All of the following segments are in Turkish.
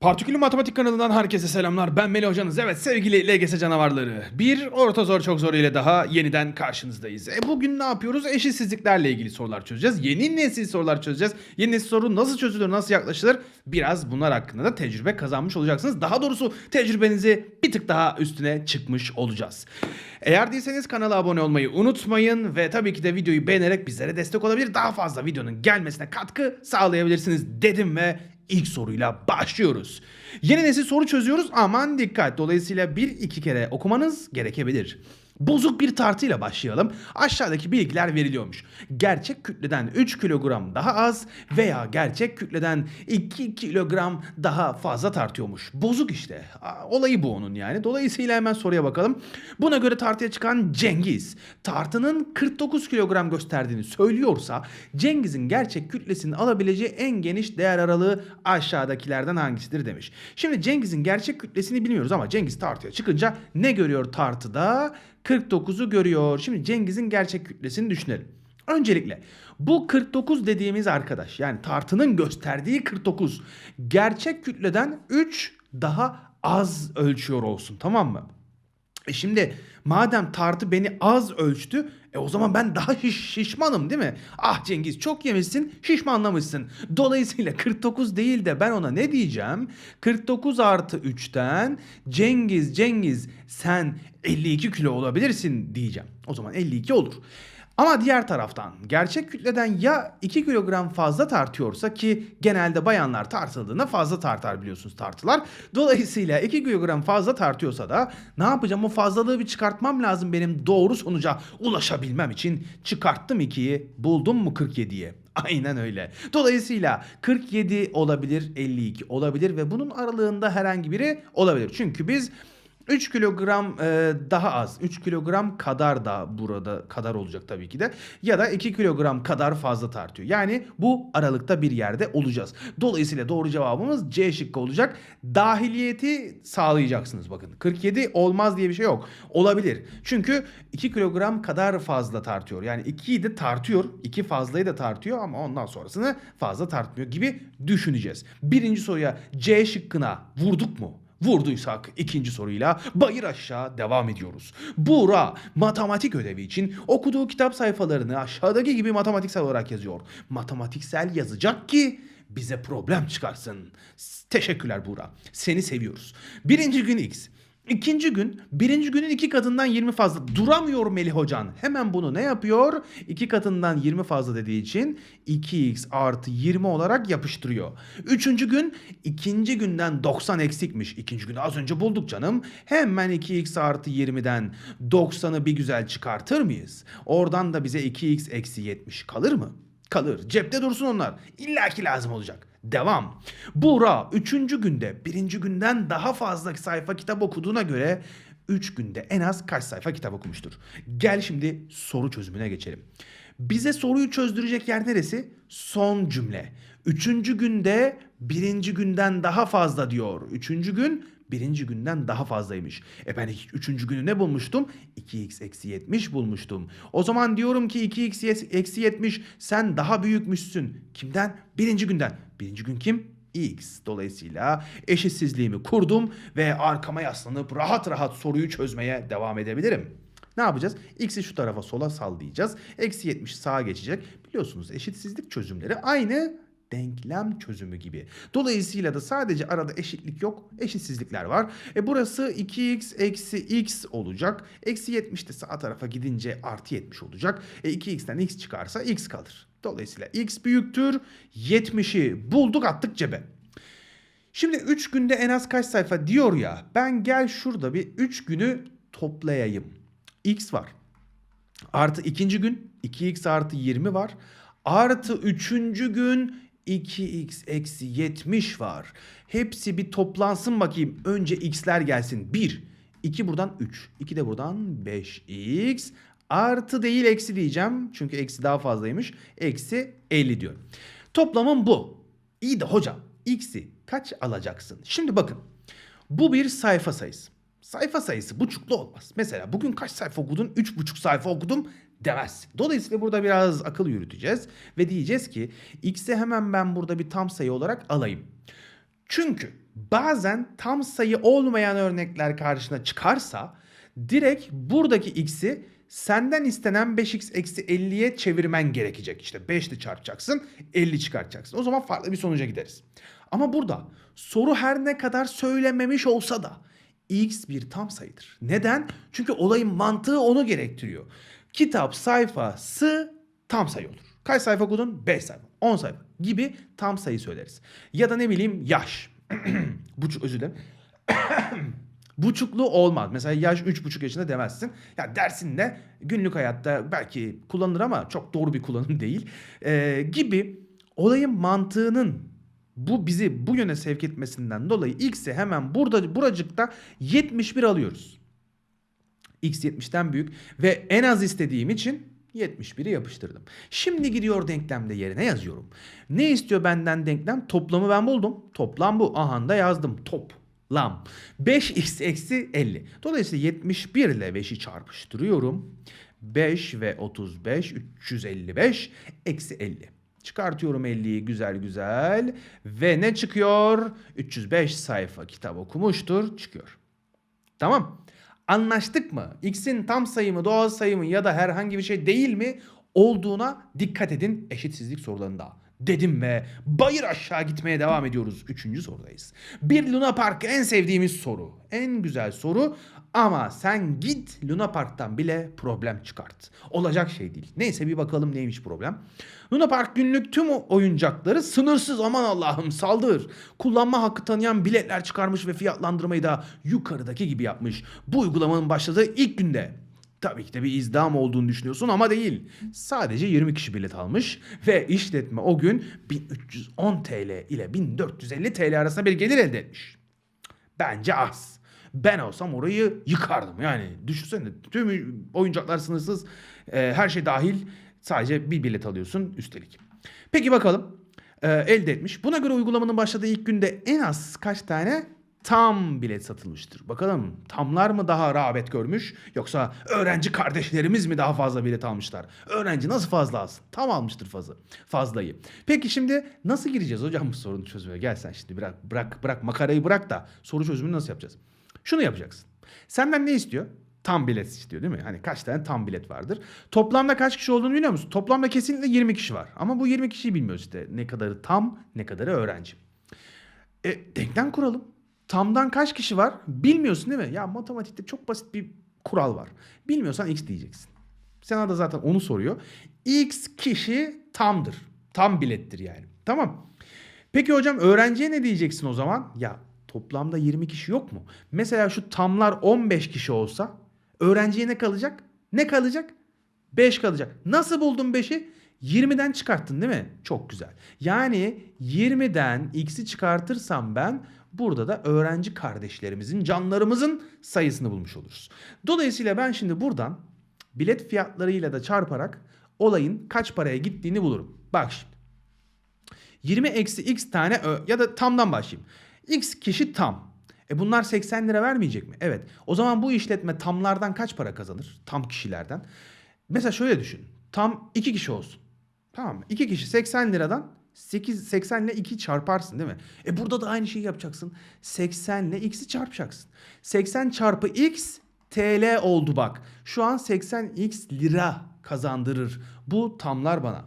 Partikülü Matematik kanalından herkese selamlar. Ben Melih Hocanız. Evet sevgili LGS canavarları. Bir orta zor çok zor ile daha yeniden karşınızdayız. E bugün ne yapıyoruz? Eşitsizliklerle ilgili sorular çözeceğiz. Yeni nesil sorular çözeceğiz. Yeni nesil soru nasıl çözülür, nasıl yaklaşılır? Biraz bunlar hakkında da tecrübe kazanmış olacaksınız. Daha doğrusu tecrübenizi bir tık daha üstüne çıkmış olacağız. Eğer değilseniz kanala abone olmayı unutmayın ve tabii ki de videoyu beğenerek bizlere destek olabilir. Daha fazla videonun gelmesine katkı sağlayabilirsiniz dedim ve İlk soruyla başlıyoruz. Yeni nesil soru çözüyoruz aman dikkat. Dolayısıyla bir iki kere okumanız gerekebilir. Bozuk bir tartıyla başlayalım. Aşağıdaki bilgiler veriliyormuş. Gerçek kütleden 3 kilogram daha az veya gerçek kütleden 2 kilogram daha fazla tartıyormuş. Bozuk işte. Olayı bu onun yani. Dolayısıyla hemen soruya bakalım. Buna göre tartıya çıkan Cengiz tartının 49 kilogram gösterdiğini söylüyorsa Cengiz'in gerçek kütlesinin alabileceği en geniş değer aralığı aşağıdakilerden hangisidir demiş. Şimdi Cengiz'in gerçek kütlesini bilmiyoruz ama Cengiz tartıya çıkınca ne görüyor tartıda? 49'u görüyor. Şimdi Cengiz'in gerçek kütlesini düşünelim. Öncelikle bu 49 dediğimiz arkadaş yani tartının gösterdiği 49 gerçek kütleden 3 daha az ölçüyor olsun tamam mı? E şimdi madem tartı beni az ölçtü e o zaman ben daha şiş- şişmanım değil mi? Ah Cengiz çok yemişsin şişmanlamışsın. Dolayısıyla 49 değil de ben ona ne diyeceğim? 49 artı 3'ten Cengiz Cengiz sen 52 kilo olabilirsin diyeceğim. O zaman 52 olur. Ama diğer taraftan gerçek kütleden ya 2 kilogram fazla tartıyorsa ki genelde bayanlar tartıldığında fazla tartar biliyorsunuz tartılar. Dolayısıyla 2 kilogram fazla tartıyorsa da ne yapacağım o fazlalığı bir çıkartmam lazım benim doğru sonuca ulaşabilmem için. Çıkarttım 2'yi buldum mu 47'yi. Aynen öyle. Dolayısıyla 47 olabilir, 52 olabilir ve bunun aralığında herhangi biri olabilir. Çünkü biz 3 kilogram e, daha az, 3 kilogram kadar da burada kadar olacak tabii ki de ya da 2 kilogram kadar fazla tartıyor. Yani bu aralıkta bir yerde olacağız. Dolayısıyla doğru cevabımız C şıkkı olacak. Dahiliyeti sağlayacaksınız bakın. 47 olmaz diye bir şey yok. Olabilir. Çünkü 2 kilogram kadar fazla tartıyor. Yani 2'yi de tartıyor. 2 fazlayı da tartıyor ama ondan sonrasını fazla tartmıyor gibi düşüneceğiz. Birinci soruya C şıkkına vurduk mu? Vurduysak ikinci soruyla bayır aşağı devam ediyoruz. Buğra matematik ödevi için okuduğu kitap sayfalarını aşağıdaki gibi matematiksel olarak yazıyor. Matematiksel yazacak ki bize problem çıkarsın. Teşekkürler Buğra. Seni seviyoruz. Birinci gün X. İkinci gün birinci günün iki katından 20 fazla duramıyor Melih Hocan. Hemen bunu ne yapıyor? İki katından 20 fazla dediği için 2x artı 20 olarak yapıştırıyor. Üçüncü gün ikinci günden 90 eksikmiş. İkinci günü az önce bulduk canım. Hemen 2x artı 20'den 90'ı bir güzel çıkartır mıyız? Oradan da bize 2x eksi 70 kalır mı? Kalır. Cepte dursun onlar. İlla ki lazım olacak. Devam. Buğra 3. günde 1. günden daha fazla sayfa kitap okuduğuna göre 3 günde en az kaç sayfa kitap okumuştur? Gel şimdi soru çözümüne geçelim. Bize soruyu çözdürecek yer neresi? Son cümle. Üçüncü günde birinci günden daha fazla diyor. Üçüncü gün birinci günden daha fazlaymış. E ben üçüncü günü ne bulmuştum? 2x eksi 70 bulmuştum. O zaman diyorum ki 2x yes- eksi 70 sen daha büyükmüşsün. Kimden? Birinci günden. Birinci gün kim? x. Dolayısıyla eşitsizliğimi kurdum ve arkama yaslanıp rahat rahat soruyu çözmeye devam edebilirim. Ne yapacağız? X'i şu tarafa sola sallayacağız. Eksi 70 sağa geçecek. Biliyorsunuz eşitsizlik çözümleri aynı denklem çözümü gibi. Dolayısıyla da sadece arada eşitlik yok, eşitsizlikler var. E burası 2x eksi x olacak. Eksi 70 de sağ tarafa gidince artı 70 olacak. E 2x'ten x çıkarsa x kalır. Dolayısıyla x büyüktür 70'i bulduk attık cebe. Şimdi 3 günde en az kaç sayfa diyor ya. Ben gel şurada bir 3 günü toplayayım. X var. Artı ikinci gün 2x artı 20 var. Artı üçüncü gün 2x eksi 70 var. Hepsi bir toplansın bakayım. Önce x'ler gelsin. 1. 2 buradan 3. 2 de buradan 5x. Artı değil eksi diyeceğim. Çünkü eksi daha fazlaymış. Eksi 50 diyor. Toplamım bu. İyi de hocam x'i kaç alacaksın? Şimdi bakın. Bu bir sayfa sayısı. Sayfa sayısı buçuklu olmaz. Mesela bugün kaç sayfa okudun? Üç buçuk sayfa okudum demez. Dolayısıyla burada biraz akıl yürüteceğiz ve diyeceğiz ki x'i hemen ben burada bir tam sayı olarak alayım. Çünkü bazen tam sayı olmayan örnekler karşına çıkarsa direkt buradaki x'i senden istenen 5x eksi 50'ye çevirmen gerekecek. İşte 5 ile çarpacaksın 50 çıkartacaksın. O zaman farklı bir sonuca gideriz. Ama burada soru her ne kadar söylememiş olsa da x bir tam sayıdır. Neden? Çünkü olayın mantığı onu gerektiriyor. Kitap sayfası tam sayı olur. Kaç sayfa okudun? 5 sayfa, 10 sayfa gibi tam sayı söyleriz. Ya da ne bileyim yaş. Buçuk özür dilerim. Buçuklu olmaz. Mesela yaş üç buçuk yaşında demezsin. Ya dersin de günlük hayatta belki kullanılır ama çok doğru bir kullanım değil. Ee, gibi olayın mantığının bu bizi bu yöne sevk etmesinden dolayı x'i hemen burada buracıkta 71 alıyoruz. X 70'ten büyük ve en az istediğim için 71'i yapıştırdım. Şimdi gidiyor denklemde yerine yazıyorum. Ne istiyor benden denklem? Toplamı ben buldum. Toplam bu. Aha da yazdım. Toplam. 5x eksi 50. Dolayısıyla 71 ile 5'i çarpıştırıyorum. 5 ve 35 355 eksi 50. Çıkartıyorum 50'yi güzel güzel. Ve ne çıkıyor? 305 sayfa kitap okumuştur. Çıkıyor. Tamam. Anlaştık mı? X'in tam sayı mı, doğal sayı mı ya da herhangi bir şey değil mi olduğuna dikkat edin eşitsizlik sorularında. Dedim ve bayır aşağı gitmeye devam ediyoruz. Üçüncü sorudayız. Bir Luna Park en sevdiğimiz soru. En güzel soru ama sen git Luna Park'tan bile problem çıkart. Olacak şey değil. Neyse bir bakalım neymiş problem. Luna Park günlük tüm oyuncakları sınırsız aman Allah'ım saldır. Kullanma hakkı tanıyan biletler çıkarmış ve fiyatlandırmayı da yukarıdaki gibi yapmış. Bu uygulamanın başladığı ilk günde. Tabii ki de bir izdiham olduğunu düşünüyorsun ama değil. Sadece 20 kişi bilet almış ve işletme o gün 1310 TL ile 1450 TL arasında bir gelir elde etmiş. Bence az. Ben olsam orayı yıkardım. Yani düşünsene tüm oyuncaklar sınırsız, e, her şey dahil sadece bir bilet alıyorsun üstelik. Peki bakalım e, elde etmiş. Buna göre uygulamanın başladığı ilk günde en az kaç tane tam bilet satılmıştır. Bakalım tamlar mı daha rağbet görmüş yoksa öğrenci kardeşlerimiz mi daha fazla bilet almışlar? Öğrenci nasıl fazla alsın? Tam almıştır fazla. Fazlayı. Peki şimdi nasıl gireceğiz hocam bu sorunu çözmeye? Gel sen şimdi bırak bırak bırak makarayı bırak da soru çözümünü nasıl yapacağız? Şunu yapacaksın. Senden ne istiyor? Tam bilet istiyor değil mi? Hani kaç tane tam bilet vardır? Toplamda kaç kişi olduğunu biliyor musun? Toplamda kesinlikle 20 kişi var. Ama bu 20 kişiyi bilmiyoruz işte. Ne kadarı tam, ne kadarı öğrenci. E, denklem kuralım. Tamdan kaç kişi var? Bilmiyorsun değil mi? Ya matematikte çok basit bir kural var. Bilmiyorsan x diyeceksin. Sana da zaten onu soruyor. X kişi tamdır. Tam bilettir yani. Tamam. Peki hocam öğrenciye ne diyeceksin o zaman? Ya toplamda 20 kişi yok mu? Mesela şu tamlar 15 kişi olsa öğrenciye ne kalacak? Ne kalacak? 5 kalacak. Nasıl buldun 5'i? 20'den çıkarttın değil mi? Çok güzel. Yani 20'den x'i çıkartırsam ben burada da öğrenci kardeşlerimizin, canlarımızın sayısını bulmuş oluruz. Dolayısıyla ben şimdi buradan bilet fiyatlarıyla da çarparak olayın kaç paraya gittiğini bulurum. Bak şimdi. 20 eksi x tane ya da tamdan başlayayım. X kişi tam. E bunlar 80 lira vermeyecek mi? Evet. O zaman bu işletme tamlardan kaç para kazanır? Tam kişilerden. Mesela şöyle düşün. Tam 2 kişi olsun. Tamam mı? 2 kişi 80 liradan 8 80 ile 2 çarparsın değil mi? E burada da aynı şeyi yapacaksın. 80 ile x'i çarpacaksın. 80 çarpı x TL oldu bak. Şu an 80x lira kazandırır. Bu tamlar bana.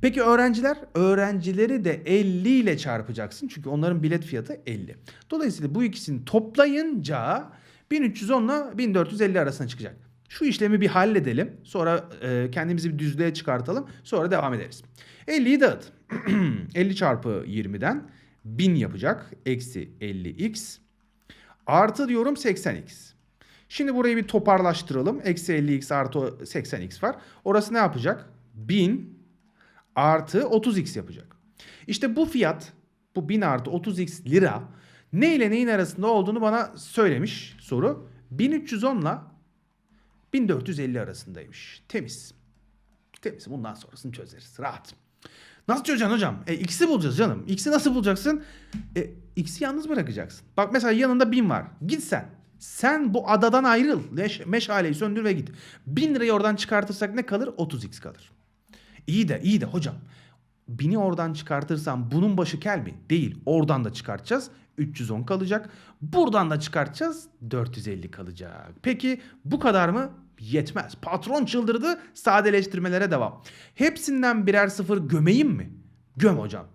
Peki öğrenciler? Öğrencileri de 50 ile çarpacaksın. Çünkü onların bilet fiyatı 50. Dolayısıyla bu ikisini toplayınca 1310 ile 1450 arasına çıkacak. Şu işlemi bir halledelim. Sonra e, kendimizi bir düzlüğe çıkartalım. Sonra devam ederiz. 50'yi dağıt. 50 çarpı 20'den 1000 yapacak. Eksi 50x. Artı diyorum 80x. Şimdi burayı bir toparlaştıralım. Eksi 50x artı 80x var. Orası ne yapacak? 1000 artı 30x yapacak. İşte bu fiyat bu 1000 artı 30x lira ne ile neyin arasında olduğunu bana söylemiş soru. 1310 ile 1450 arasındaymış. Temiz. Temiz. Bundan sonrasını çözeriz. Rahat. Nasıl çözeceksin hocam? E, x'i bulacağız canım. X'i nasıl bulacaksın? E, x'i yalnız bırakacaksın. Bak mesela yanında 1000 var. Git sen. Sen bu adadan ayrıl. Meşaleyi söndür ve git. 1000 lirayı oradan çıkartırsak ne kalır? 30x kalır. İyi de iyi de hocam. Bini oradan çıkartırsam bunun başı kel mi? Değil. Oradan da çıkartacağız. 310 kalacak. Buradan da çıkartacağız 450 kalacak. Peki bu kadar mı? Yetmez. Patron çıldırdı. Sadeleştirmelere devam. Hepsinden birer sıfır gömeyim mi? Göm hocam.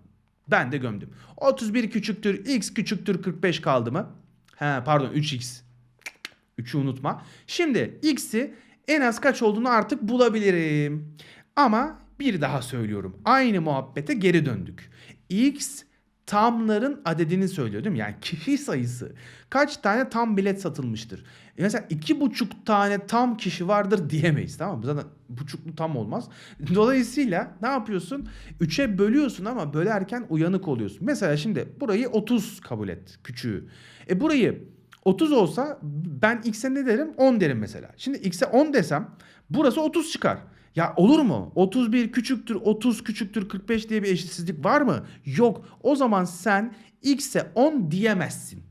Ben de gömdüm. 31 küçüktür x küçüktür 45 kaldı mı? He pardon 3x. 3'ü unutma. Şimdi x'i en az kaç olduğunu artık bulabilirim. Ama bir daha söylüyorum. Aynı muhabbete geri döndük. x tamların adedini söylüyor değil mi? Yani kişi sayısı. Kaç tane tam bilet satılmıştır? E mesela iki buçuk tane tam kişi vardır diyemeyiz tamam mı? Zaten buçuklu tam olmaz. Dolayısıyla ne yapıyorsun? Üçe bölüyorsun ama bölerken uyanık oluyorsun. Mesela şimdi burayı 30 kabul et küçüğü. E burayı 30 olsa ben x'e ne derim? 10 derim mesela. Şimdi x'e 10 desem burası 30 çıkar. Ya olur mu? 31 küçüktür 30 küçüktür 45 diye bir eşitsizlik var mı? Yok. O zaman sen x'e 10 diyemezsin.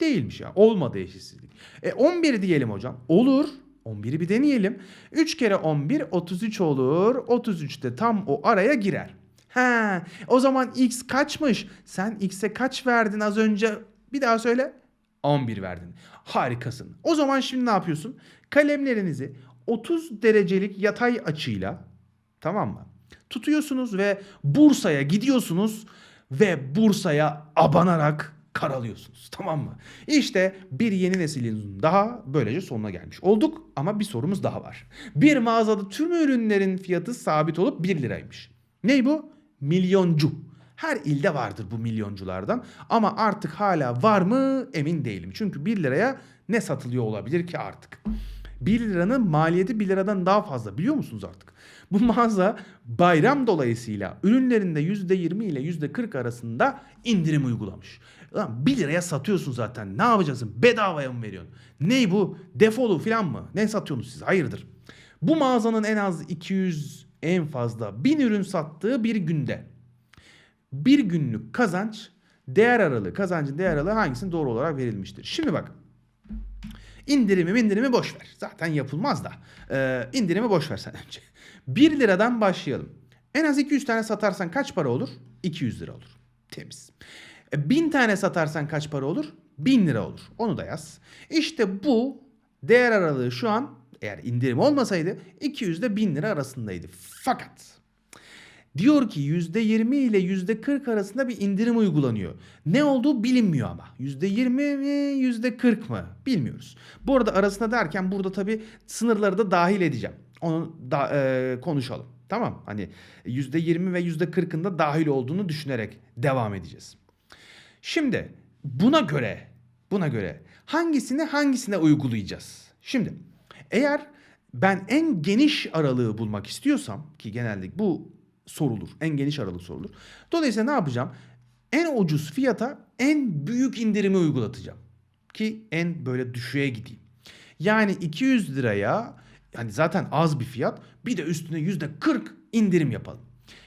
Değilmiş ya. Olmadı eşitsizlik. E 11 diyelim hocam. Olur. 11'i bir deneyelim. 3 kere 11 33 olur. 33 de tam o araya girer. He, o zaman x kaçmış? Sen x'e kaç verdin az önce? Bir daha söyle. 11 verdin. Harikasın. O zaman şimdi ne yapıyorsun? Kalemlerinizi 30 derecelik yatay açıyla tamam mı? Tutuyorsunuz ve Bursa'ya gidiyorsunuz ve Bursa'ya abanarak karalıyorsunuz. Tamam mı? İşte bir yeni neslin daha böylece sonuna gelmiş olduk ama bir sorumuz daha var. Bir mağazada tüm ürünlerin fiyatı sabit olup 1 liraymış. Ney bu? Milyoncu. Her ilde vardır bu milyonculardan ama artık hala var mı emin değilim. Çünkü 1 liraya ne satılıyor olabilir ki artık? 1 liranın maliyeti 1 liradan daha fazla biliyor musunuz artık? Bu mağaza bayram dolayısıyla ürünlerinde %20 ile %40 arasında indirim uygulamış. Lan 1 liraya satıyorsun zaten ne yapacaksın bedavaya mı veriyorsun? Ney bu defolu falan mı? Ne satıyorsunuz siz hayırdır? Bu mağazanın en az 200 en fazla 1000 ürün sattığı bir günde bir günlük kazanç değer aralığı kazancın değer aralığı hangisinin doğru olarak verilmiştir? Şimdi bak indirimi indirimi boş ver. Zaten yapılmaz da. Ee, indirimi boş ver sen önce. 1 liradan başlayalım. En az 200 tane satarsan kaç para olur? 200 lira olur. Temiz. E, 1000 tane satarsan kaç para olur? 1000 lira olur. Onu da yaz. İşte bu değer aralığı şu an eğer indirim olmasaydı 200 ile 1000 lira arasındaydı. Fakat Diyor ki %20 ile %40 arasında bir indirim uygulanıyor. Ne olduğu bilinmiyor ama. %20 mi %40 mı bilmiyoruz. Bu arada arasında derken burada tabii sınırları da dahil edeceğim. Onu da e, konuşalım. Tamam hani %20 ve %40'ın da dahil olduğunu düşünerek devam edeceğiz. Şimdi buna göre buna göre hangisini hangisine uygulayacağız? Şimdi eğer ben en geniş aralığı bulmak istiyorsam ki genelde bu sorulur. En geniş aralık sorulur. Dolayısıyla ne yapacağım? En ucuz fiyata en büyük indirimi uygulatacağım. Ki en böyle düşüğe gideyim. Yani 200 liraya yani zaten az bir fiyat bir de üstüne %40 indirim yapalım.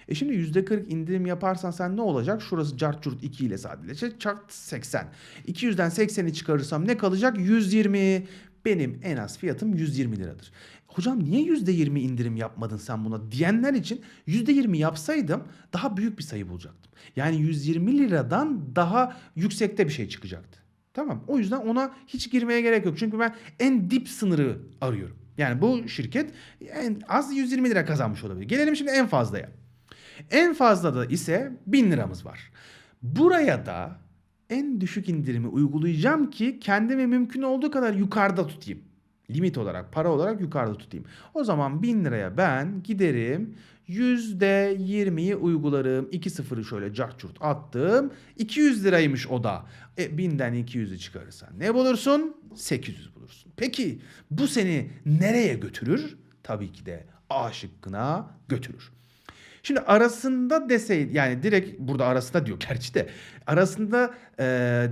E şimdi %40 indirim yaparsan sen ne olacak? Şurası cart curt 2 ile sadeleşecek. Çart 80. 200'den 80'i çıkarırsam ne kalacak? 120. Benim en az fiyatım 120 liradır. Hocam niye %20 indirim yapmadın sen buna diyenler için %20 yapsaydım daha büyük bir sayı bulacaktım. Yani 120 liradan daha yüksekte bir şey çıkacaktı. Tamam o yüzden ona hiç girmeye gerek yok. Çünkü ben en dip sınırı arıyorum. Yani bu şirket en az 120 lira kazanmış olabilir. Gelelim şimdi en fazlaya. En fazla da ise 1000 liramız var. Buraya da en düşük indirimi uygulayacağım ki kendimi mümkün olduğu kadar yukarıda tutayım. Limit olarak, para olarak yukarıda tutayım. O zaman 1000 liraya ben giderim %20'yi uygularım. 2 sıfırı şöyle cart attım. 200 liraymış o da. E 1000'den 200'ü çıkarırsan ne bulursun? 800 bulursun. Peki bu seni nereye götürür? Tabii ki de A şıkkına götürür. Şimdi arasında deseydi yani direkt burada arasında diyor gerçi de arasında e,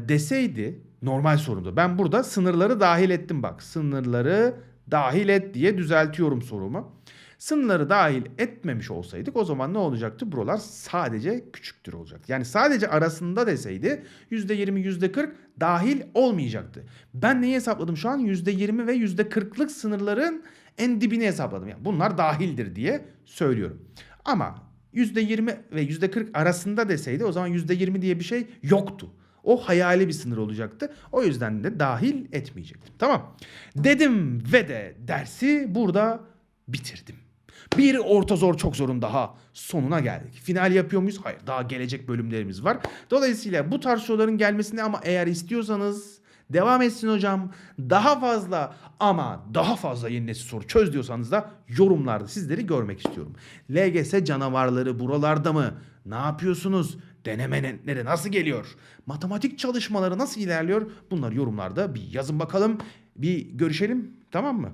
deseydi normal sorumdu. Ben burada sınırları dahil ettim bak. Sınırları dahil et diye düzeltiyorum sorumu. Sınırları dahil etmemiş olsaydık o zaman ne olacaktı? Buralar sadece küçüktür olacaktı. Yani sadece arasında deseydi %20 %40 dahil olmayacaktı. Ben neyi hesapladım şu an? %20 ve %40'lık sınırların en dibini hesapladım. Yani bunlar dahildir diye söylüyorum. Ama %20 ve %40 arasında deseydi o zaman %20 diye bir şey yoktu. O hayali bir sınır olacaktı. O yüzden de dahil etmeyecektim. Tamam. Dedim ve de dersi burada bitirdim. Bir orta zor çok zorun daha sonuna geldik. Final yapıyor muyuz? Hayır. Daha gelecek bölümlerimiz var. Dolayısıyla bu tarz soruların gelmesini ama eğer istiyorsanız devam etsin hocam. Daha fazla ama daha fazla yeni nesil soru çöz diyorsanız da yorumlarda sizleri görmek istiyorum. LGS canavarları buralarda mı? Ne yapıyorsunuz? Deneme netleri nasıl geliyor? Matematik çalışmaları nasıl ilerliyor? Bunları yorumlarda bir yazın bakalım. Bir görüşelim tamam mı?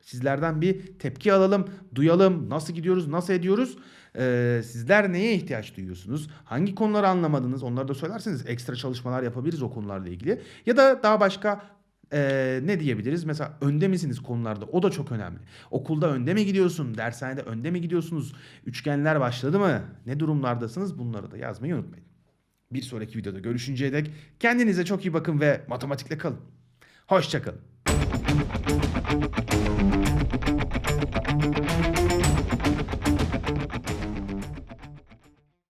Sizlerden bir tepki alalım, duyalım. Nasıl gidiyoruz, nasıl ediyoruz? Ee, sizler neye ihtiyaç duyuyorsunuz? Hangi konuları anlamadınız? Onları da söylerseniz ekstra çalışmalar yapabiliriz o konularla ilgili. Ya da daha başka ee, ne diyebiliriz? Mesela önde misiniz konularda? O da çok önemli. Okulda önde mi gidiyorsun? Dershanede önde mi gidiyorsunuz? Üçgenler başladı mı? Ne durumlardasınız? Bunları da yazmayı unutmayın. Bir sonraki videoda görüşünceye dek kendinize çok iyi bakın ve matematikle kalın. Hoşçakalın.